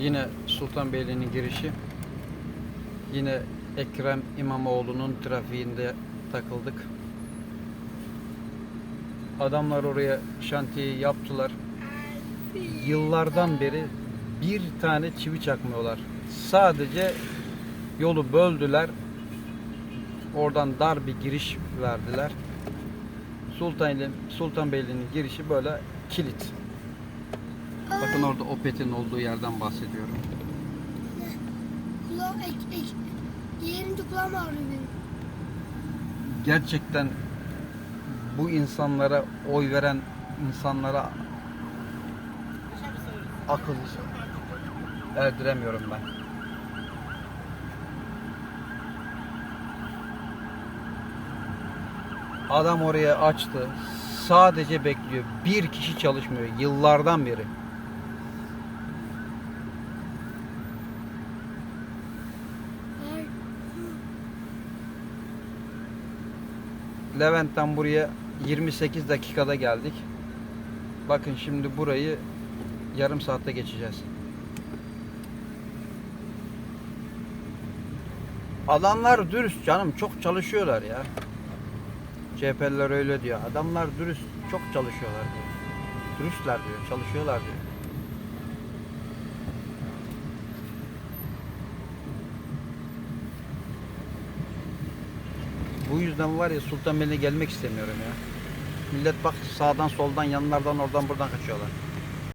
Yine Sultanbeyli'nin girişi. Yine Ekrem İmamoğlu'nun trafiğinde takıldık. Adamlar oraya şantiyeyi yaptılar. Yıllardan beri bir tane çivi çakmıyorlar. Sadece yolu böldüler. Oradan dar bir giriş verdiler. Sultanbeyli, Sultanbeyli'nin girişi böyle kilit. Orada Opet'in olduğu yerden bahsediyorum. Kulağım ek ek. Yerince kulağım ağrıyor benim. Gerçekten bu insanlara oy veren insanlara akıl erdiremiyorum ben. Adam oraya açtı. Sadece bekliyor. Bir kişi çalışmıyor yıllardan beri. Levent'ten buraya 28 dakikada geldik. Bakın şimdi burayı yarım saatte geçeceğiz. Adamlar dürüst canım çok çalışıyorlar ya. CHP'liler öyle diyor. Adamlar dürüst çok çalışıyorlar diyor. Dürüstler diyor, çalışıyorlar diyor. Bu yüzden var ya Sultanbeyli'ne gelmek istemiyorum ya. Millet bak sağdan soldan yanlardan oradan buradan kaçıyorlar.